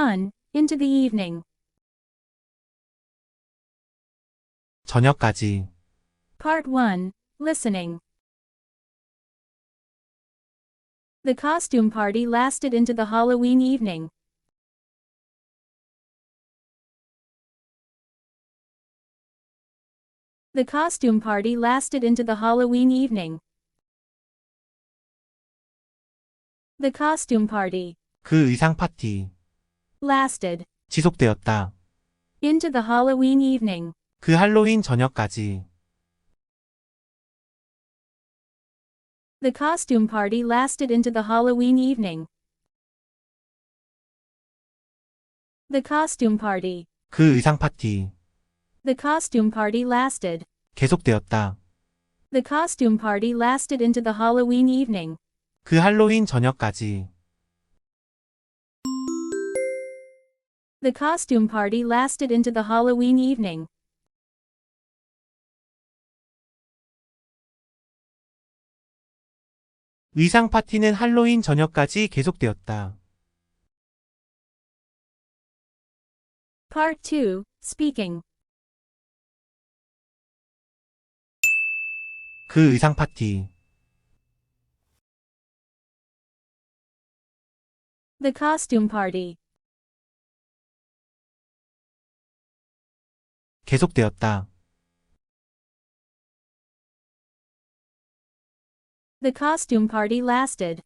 1. Into the evening. 저녁까지, Part 1. Listening. The costume party lasted into the Halloween evening. The costume party lasted into the Halloween evening. The costume party 그 의상 파티, lasted 지속되었다. into the Halloween evening. 그 할로윈 저녁까지, The costume party lasted into the Halloween evening. The costume party. 그 의상 파티, The costume party lasted. 계속되었다. The costume party lasted into the Halloween evening. 그 할로윈 저녁까지, The costume party lasted into the Halloween evening. 의상 파티는 할로윈 저녁까지 계속되었다. Part 2 Speaking. 그 의상 파티, The costume party. 계속되었다. The costume party lasted.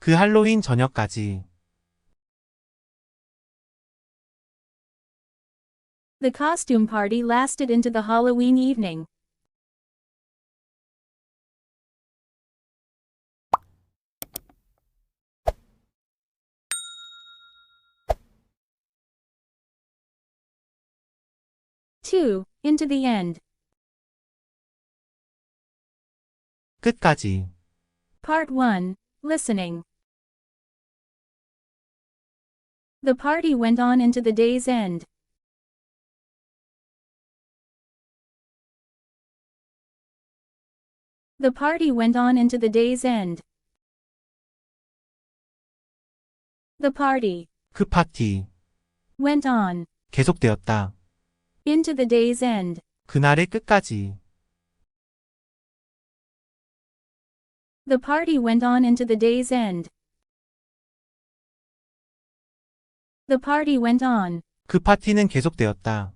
그 할로윈 저녁까지, The costume party lasted into the Halloween evening. Two, into the end. 끝까지, Part 1 Listening. The party went on into the day's end. The party went on into the day's end. The party 그 파티, went on 계속되었다. into the day's end. 그날의 끝까지, The party went on into the day's end. The party went on. 그 파티는 계속되었다.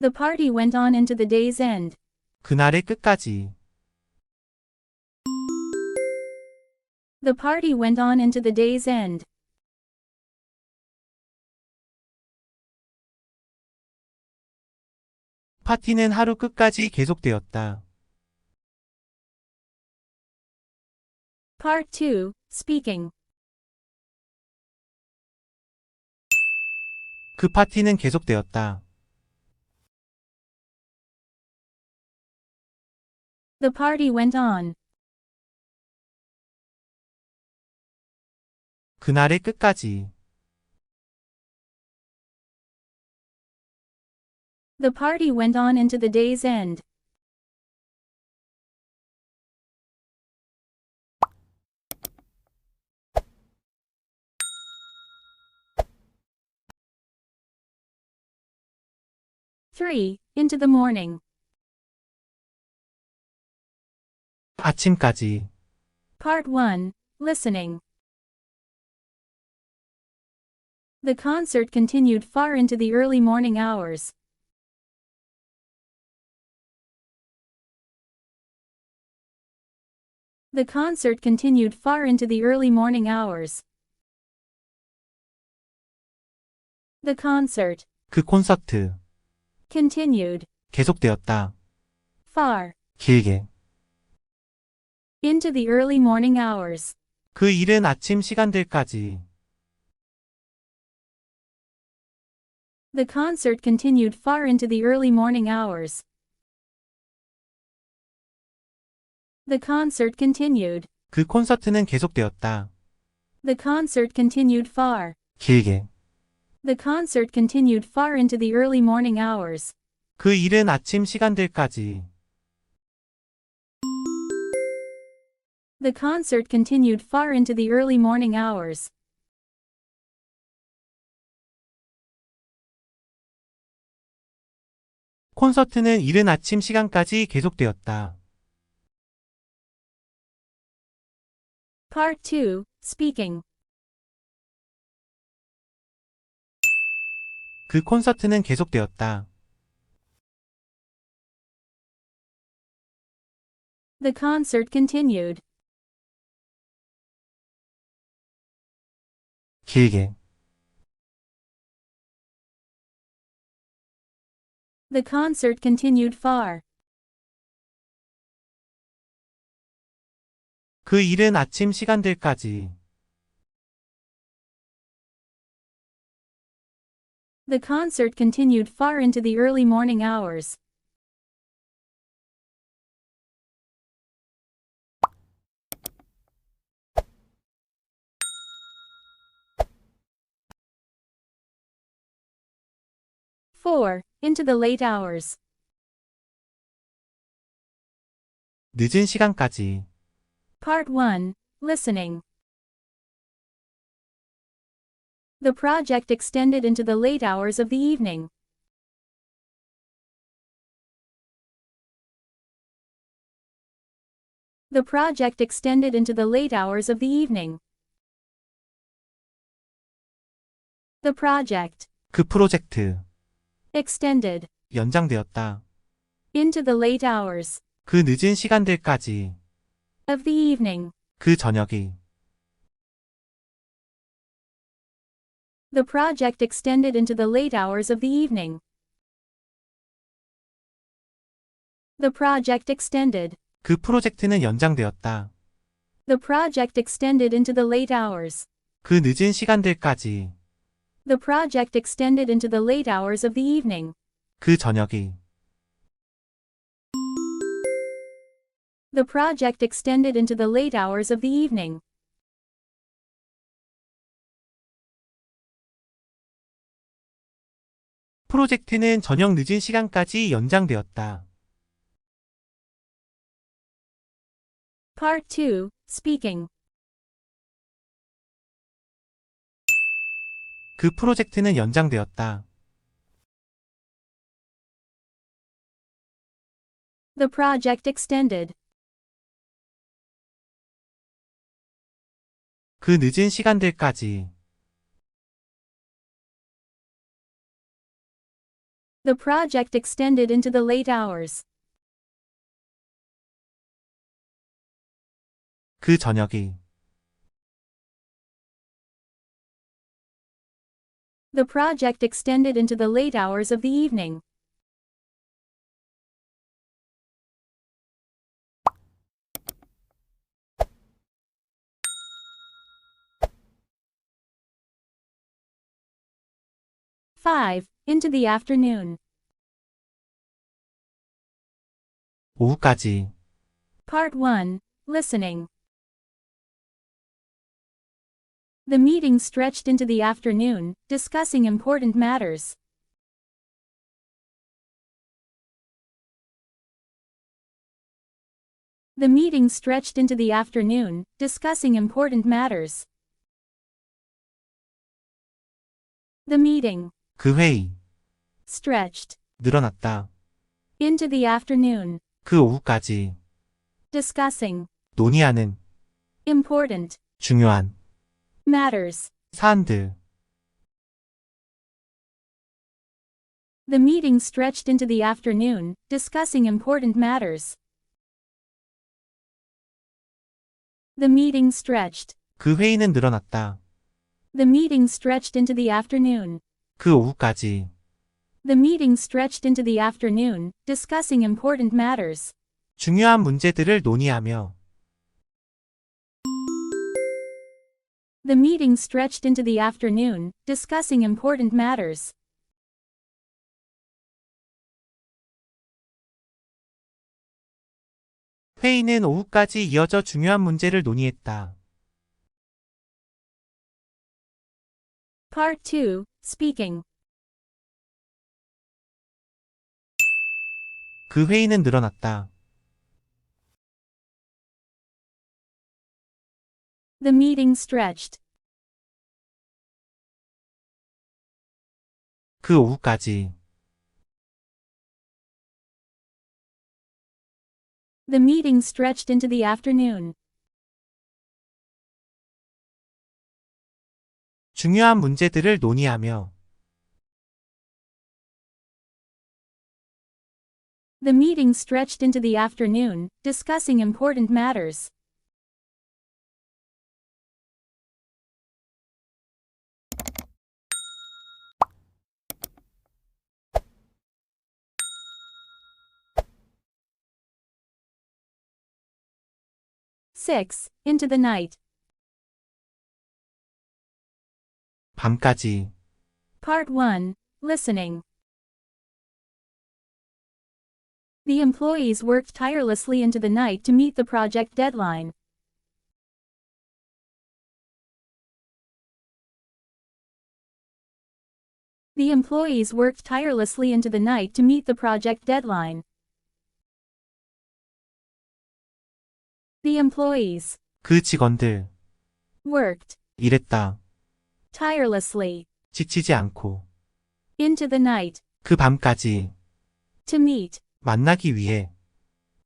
The party went on into the day's end. 그날의 끝까지, The party went on into the day's end. 파티는 하루 끝까지 계속되었다. Part 2 Speaking. 그 파티는 계속되었다. The party went on. 그날의 끝까지, The party went on into the day's end. Three, into the morning. 아침까지, Part 1 Listening. The concert continued far into the early morning hours. The concert continued far into the early morning hours. The concert 그 콘서트, continued 계속되었다. far 길게. into the early morning hours. 그 이른 아침 시간들까지, The concert continued far into the early morning hours. The concert continued. 그 콘서트는 계속되었다. The concert continued far. 길게. The concert continued far into the early morning hours. 그 이른 아침 시간들까지, The concert continued far into the early morning hours. 콘서트는 이른 아침 시간까지 계속되었다. Part 2 Speaking. 그 콘서트는 계속되었다. The concert continued. 길게. The concert continued far. 그 이른 아침 시간들까지. The concert continued far into the early morning hours. Four, into the late hours. 늦은 시간까지. Part 1 Listening. The project extended into the late hours of the evening. The project extended into the late hours of the evening. The project 그 프로젝트. extended 연장되었다. into the late hours 그 늦은 시간들까지. of the evening. 그 저녁이. The project extended into the late hours of the evening. The project extended. 그 프로젝트는 연장되었다. The project extended into the late hours. 그 늦은 시간들까지. The project extended into the late hours of the evening. 그 저녁이. The project extended into the late hours of the evening. 프로젝트는 저녁 늦은 시간까지 연장되었다. Part 2 Speaking. 그 프로젝트는 연장되었다. The project extended. 그 늦은 시간들까지. The project extended into the late hours. 그 저녁이. The project extended into the late hours of the evening. Five, into the afternoon. 오후까지. Part 1 Listening. The meeting stretched into the afternoon, discussing important matters. The meeting stretched into the afternoon, discussing important matters. The meeting 그 회의. stretched 늘어났다. into the afternoon, 그 오후까지. discussing 논의하는. important 중요한. matters. 사안들. The meeting stretched into the afternoon, discussing important matters. The meeting stretched. 그 회의는 늘어났다. The meeting stretched into the afternoon. 그 오후까지. The meeting stretched into the afternoon, discussing important matters. 중요한 문제들을 논의하며. The meeting stretched into the afternoon, discussing important matters. 회의는 오후까지 이어져 중요한 문제를 논의했다. Part 2 Speaking. 그 회의는 늘어났다. The meeting stretched. 그 오후까지. The meeting stretched into the afternoon. 중요한 문제들을 논의하며. The meeting stretched into the afternoon, discussing important matters. Six, into the night. 밤까지. Part 1, Listening. The employees worked tirelessly into the night to meet the project deadline. The employees worked tirelessly into the night to meet the project deadline. The employees 그 직원들. worked 일했다. tirelessly 지치지 않고. into the night 그 밤까지. to meet 만나기 위해.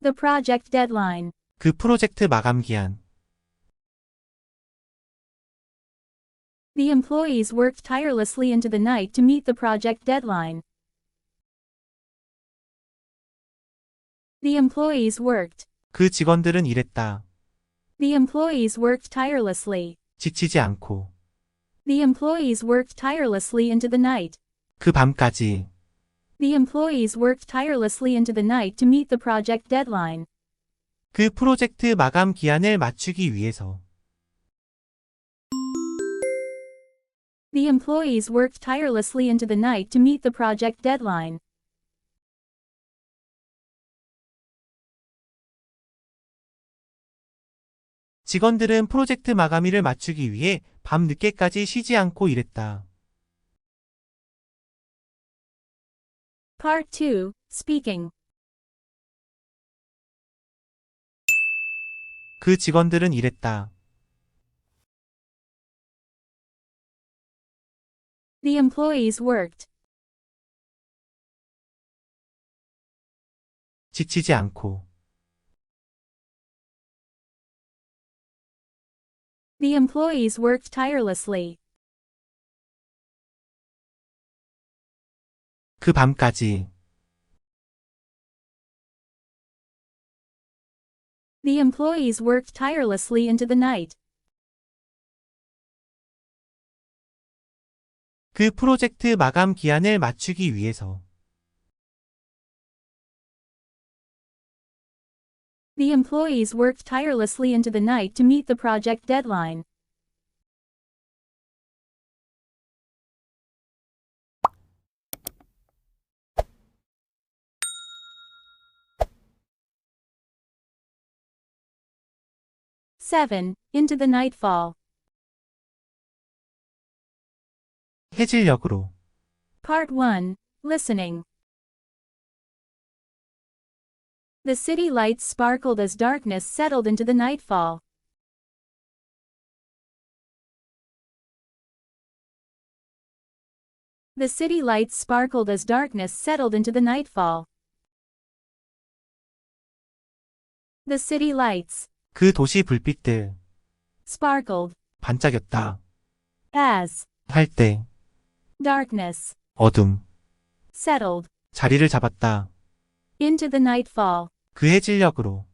the project deadline. 그 프로젝트 마감 기한. The employees worked tirelessly into the night to meet the project deadline. The employees worked. 그 직원들은 일했다. The employees worked tirelessly. 지치지 않고. The employees worked tirelessly into the night. 그 밤까지. The employees worked tirelessly into the night to meet the project deadline. 그 프로젝트 마감 기한을 맞추기 위해서. The employees worked tirelessly into the night to meet the project deadline. 직원들은 프로젝트 마감일을 맞추기 위해 밤 늦게까지 쉬지 않고 일했다. Part 2, Speaking. 그 직원들은 일했다. The employees worked. 지치지 않고. The employees worked tirelessly. 그 밤까지. The employees worked tirelessly into the night. 그 프로젝트 마감 기한을 맞추기 위해서. The employees worked tirelessly into the night to meet the project deadline. Seven, into the nightfall. 해질녘으로. Part 1, Listening. The city lights sparkled as darkness settled into the nightfall. The city lights sparkled as darkness settled into the nightfall. The city lights 그 도시 불빛들. sparkled 반짝였다. as 할 때. darkness 어둠. settled 자리를 잡았다. into the nightfall. 그 해질녘으로.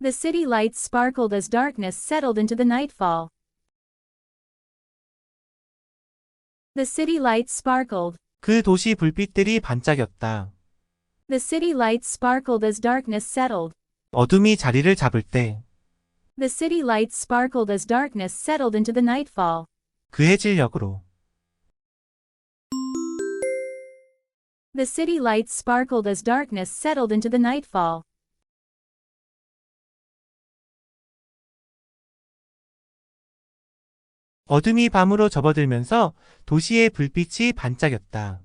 The city lights sparkled as darkness settled into the nightfall. The city lights sparkled. 그 도시 불빛들이 반짝였다. The city lights sparkled as darkness settled. 어둠이 자리를 잡을 때. The city lights sparkled as darkness settled into the nightfall. 그 해질녘으로. The city lights sparkled as darkness settled into the nightfall. 어둠이 밤으로 접어들면서 도시의 불빛이 반짝였다.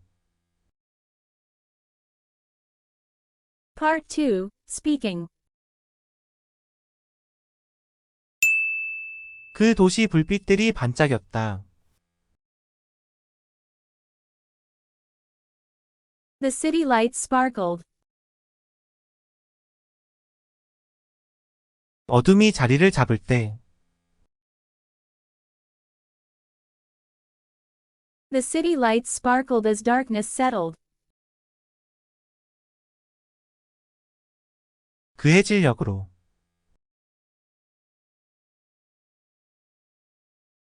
Part 2, Speaking 그 도시 불빛들이 반짝였다. The city lights sparkled. 어둠이 자리를 잡을 때, The city lights sparkled as darkness settled. 그의 진력으로.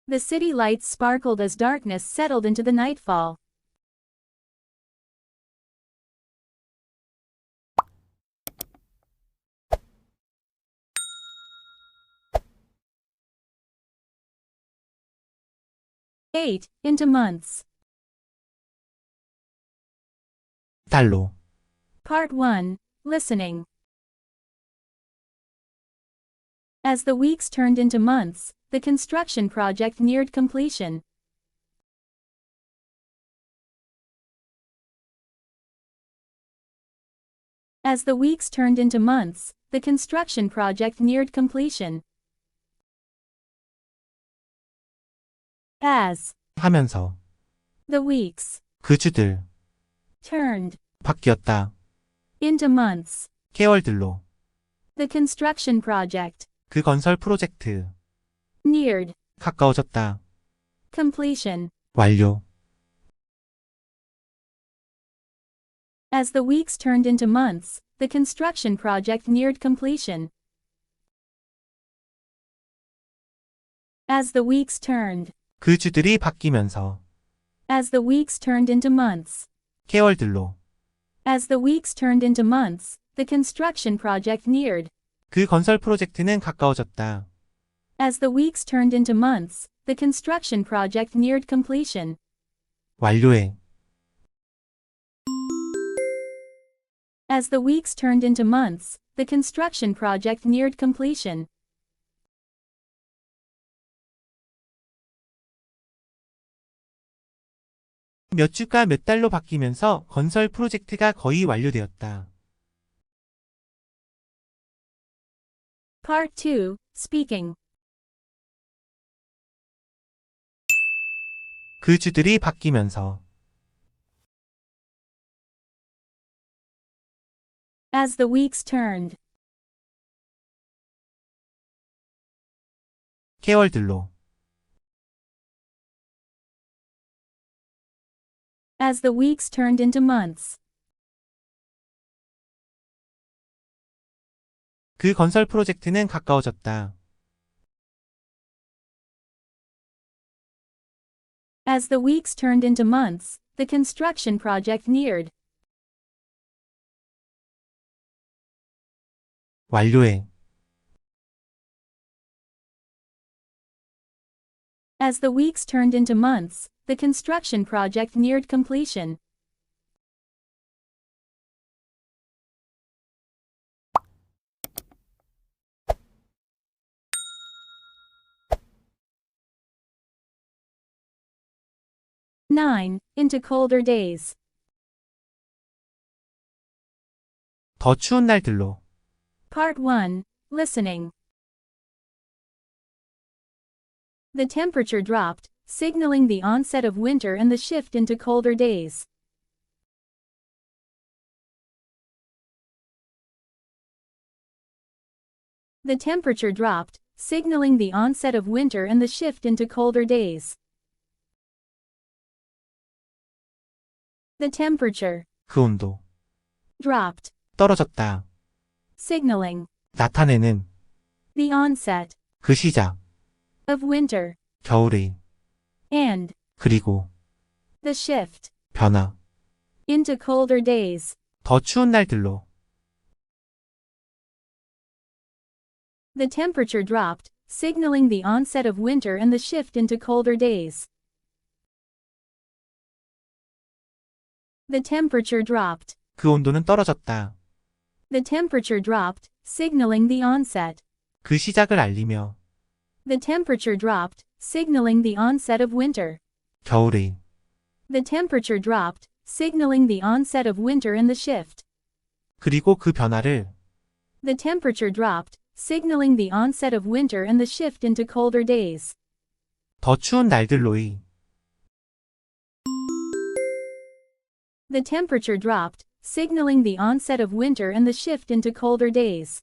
The city lights sparkled as darkness settled into the nightfall. Eight, into months. 달로. Part 1, Listening. As the weeks turned into months, the construction project neared completion. As the weeks turned into months, the construction project neared completion. As 하면서. the weeks 그 주들. turned 바뀌었다. into months, 개월들로. the construction project 그 건설 프로젝트. neared 가까워졌다. completion. 완료. As the weeks turned into months, the construction project neared completion. As the weeks turned, 그 주들이 바뀌면서. as the weeks turned into months, 개월들로. as the weeks turned into months, the construction project neared. 그 건설 프로젝트는 가까워졌다. As the weeks turned into months, the construction project neared completion. 완료해. As the weeks turned into months, the construction project neared completion. 몇 주가 몇 달로 바뀌면서 건설 프로젝트가 거의 완료되었다. Part 2, Speaking. 그 주들이 바뀌면서. As the weeks turned, 개월들로. as the weeks turned into months, 그 건설 프로젝트는 가까워졌다. as the weeks turned into months, the construction project neared. 완료해. As the weeks turned into months, the construction project neared completion. Nine, into colder days. 더 추운 날들로. Part 1, Listening. The temperature dropped, signaling the onset of winter and the shift into colder days. The temperature dropped, signaling the onset of winter and the shift into colder days. The temperature 그 온도. dropped, 떨어졌다. signaling 나타내는. the onset 그 시작. of winter 겨울의. and 그리고. the shift 변화. into colder days. 더 추운 날들로. The temperature dropped, signaling the onset of winter and the shift into colder days. The temperature dropped. 그 온도는 떨어졌다. The temperature dropped, signaling the onset. 그 시작을 알리며. The temperature dropped, signaling the onset of winter. 겨울의. The temperature dropped, signaling the onset of winter and the shift. 그리고 그 변화를. The temperature dropped, signaling the onset of winter and the shift into colder days. 더 추운 날들로이. The temperature dropped, signaling the onset of winter and the shift into colder days.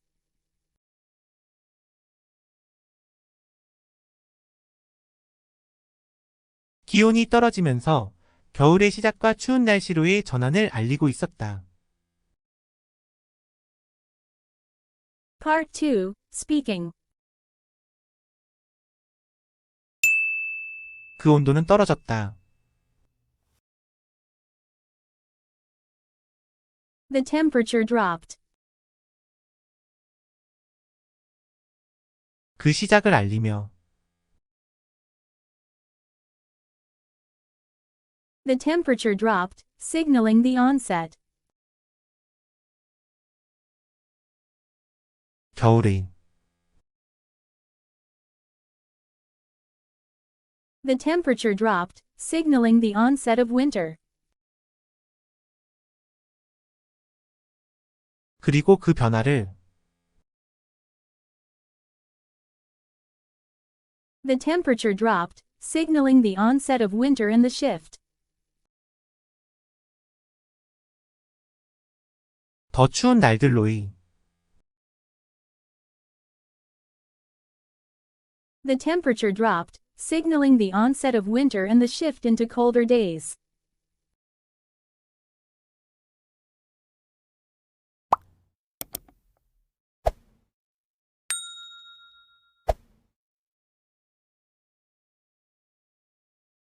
기온이 떨어지면서 겨울의 시작과 추운 날씨로의 전환을 알리고 있었다. Part 2, Speaking. 그 온도는 떨어졌다. The temperature dropped. 그 시작을 알리며 The temperature dropped, signaling the onset. 겨울의 The temperature dropped, signaling the onset of winter. 그리고 그 변화를 The temperature dropped, signaling the onset of winter and the shift. 더 추운 날들로이 The temperature dropped, signaling the onset of winter and the shift into colder days.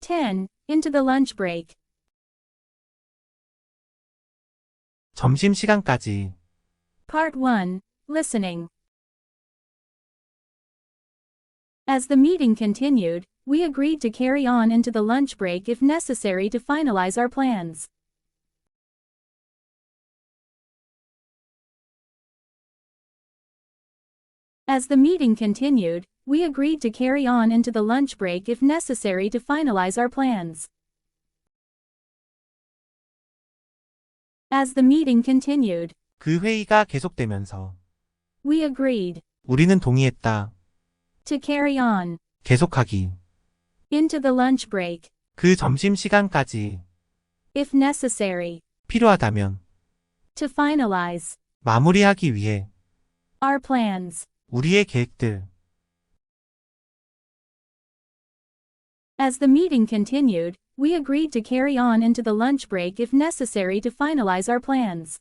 Ten, into the lunch break. 점심시간까지 Part 1, Listening. As the meeting continued, we agreed to carry on into the lunch break if necessary to finalize our plans. As the meeting continued, we agreed to carry on into the lunch break if necessary to finalize our plans. As the meeting continued, 그 회의가 계속되면서 we agreed 우리는 동의했다. to carry on 계속하기. into the lunch break 그 점심시간까지 if necessary 필요하다면 to finalize 마무리하기 위해 our plans. 우리의 계획들 As the meeting continued, we agreed to carry on into the lunch break if necessary to finalize our plans.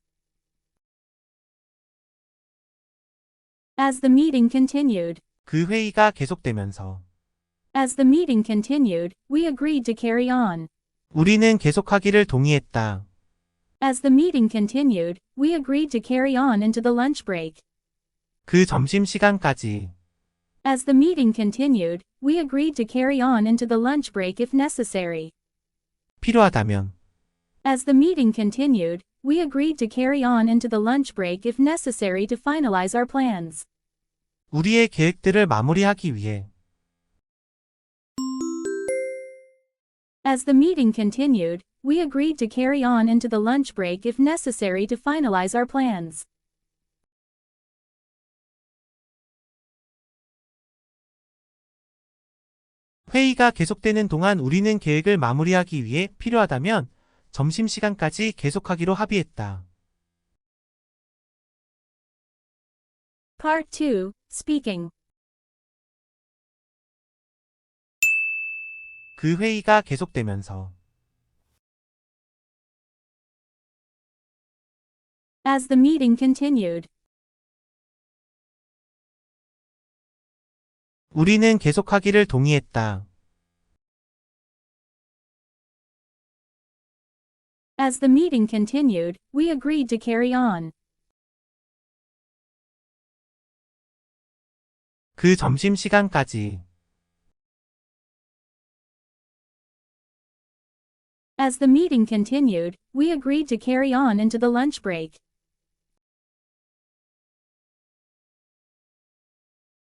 As the meeting continued, 그 회의가 계속되면서 as the meeting continued, we agreed to carry on. 우리는 계속하기를 동의했다. As the meeting continued, we agreed to carry on into the lunch break. 그 점심시간까지 As the meeting continued, we agreed to carry on into the lunch break if necessary. 필요하다면 As the meeting continued, we agreed to carry on into the lunch break if necessary to finalize our plans. 우리의 계획들을 마무리하기 위해 As the meeting continued, we agreed to carry on into the lunch break if necessary to finalize our plans. 회의가 계속되는 동안 우리는 계획을 마무리하기 위해 필요하다면 점심시간까지 계속하기로 합의했다. Part 2, Speaking. 그 회의가 계속되면서 As the meeting continued, 우리는 계속하기를 동의했다. as the meeting continued, we agreed to carry on. 그 점심시간까지 As the meeting continued, we agreed to carry on into the lunch break.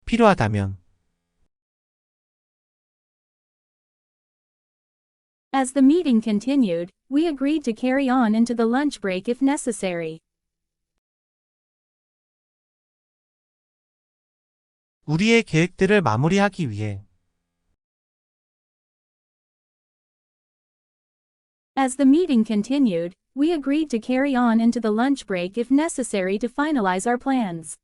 필요하다면 As the meeting continued, we agreed to carry on into the lunch break if necessary. 우리의 계획들을 마무리하기 위해. As the meeting continued, we agreed to carry on into the lunch break if necessary to finalize our plans.